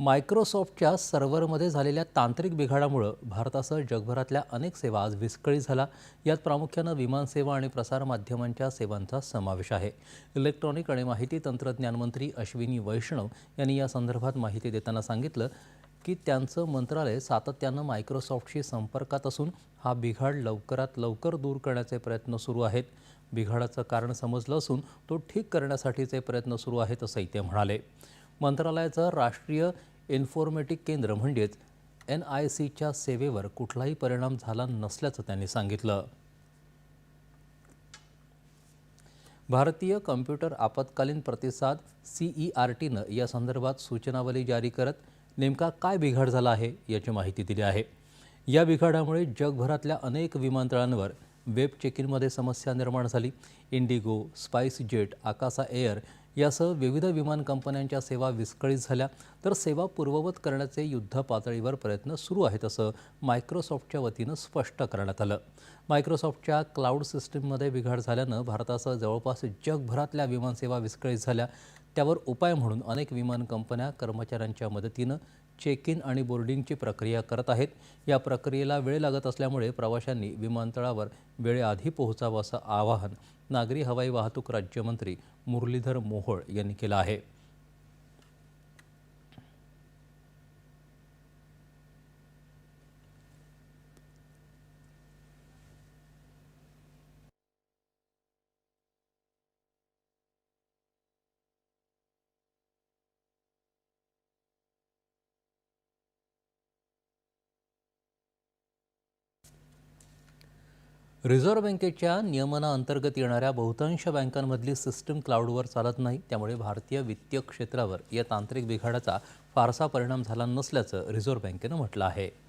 मायक्रोसॉफ्टच्या सर्व्हरमध्ये झालेल्या तांत्रिक बिघाडामुळं भारतासह जगभरातल्या अनेक सेवा आज विस्कळीत झाला यात प्रामुख्यानं विमानसेवा आणि प्रसारमाध्यमांच्या सेवांचा समावेश आहे. इलेक्ट्रॉनिक आणि माहिती तंत्रज्ञान मंत्री अश्विनी वैष्णव यांनी या संदर्भात माहिती देताना सांगितलं की त्यांचं मंत्रालय सातत्यानं मायक्रोसॉफ्टशी संपर्कात असून हा बिघाड लवकरात लवकर दूर करण्याचे प्रयत्न सुरू आहेत. बिघाडाचं कारण समजलं असून तो ठीक करण्यासाठीचे प्रयत्न सुरू आहेत असंही ते म्हणाले. मंत्रालयाचं राष्ट्रीय इन्फॉर्मेटिक केंद्र म्हणजेच एन आय सीच्या सेवेवर कुठलाही परिणाम झाला नसल्याचं त्यांनी सांगितलं. भारतीय कम्प्युटर आपत्कालीन प्रतिसाद सी ई आर टीनं या संदर्भात सूचनावली जारी करत नेमका काय बिघाड झाला आहे याची माहिती दिली आहे. या बिघाडामुळे जगभरातल्या अनेक विमानतळांवर वेब चेक इनमध्ये समस्या निर्माण झाली. IndiGo spice jet Akasa air यासह विविध विमान कंपन्यांच्या सेवा विस्कळीत झाल्या. तर सेवा पूर्ववत करण्याचे युद्ध पातळीवर प्रयत्न सुरू आहेत असं मायक्रोसॉफ्टच्या वतीनं स्पष्ट करण्यात आलं. मायक्रोसॉफ्टच्या क्लाउड सिस्टीममध्ये बिघाड झाल्यानं भारतासह जवळपास जगभरातल्या विमानसेवा विस्कळीत झाल्या. त्यावर उपाय म्हणून अनेक विमान कंपन्या कर्मचाऱ्यांच्या मदतीनं चेक इन आणि बोर्डिंगची प्रक्रिया करत आहेत. या प्रक्रियेला वेळ लागत असल्यामुळे प्रवाशांनी विमानतळावर वेळेआधी पोहोचावं असं आवाहन नागरी हवाई वाहतूक राज्यमंत्री मुरलीधर मोहोळ यांनी केलं आहे. रिझर्व्ह बँकेच्या नियमनाअंतर्गत येणाऱ्या बहुतांश बँकांमधली सिस्टम क्लाउडवर चालत नाही त्यामुळे भारतीय वित्तीय क्षेत्रावर या तांत्रिक बिघाडाचा फारसा परिणाम झाला नसल्याचं रिझर्व्ह बँकेनं म्हटलं आहे.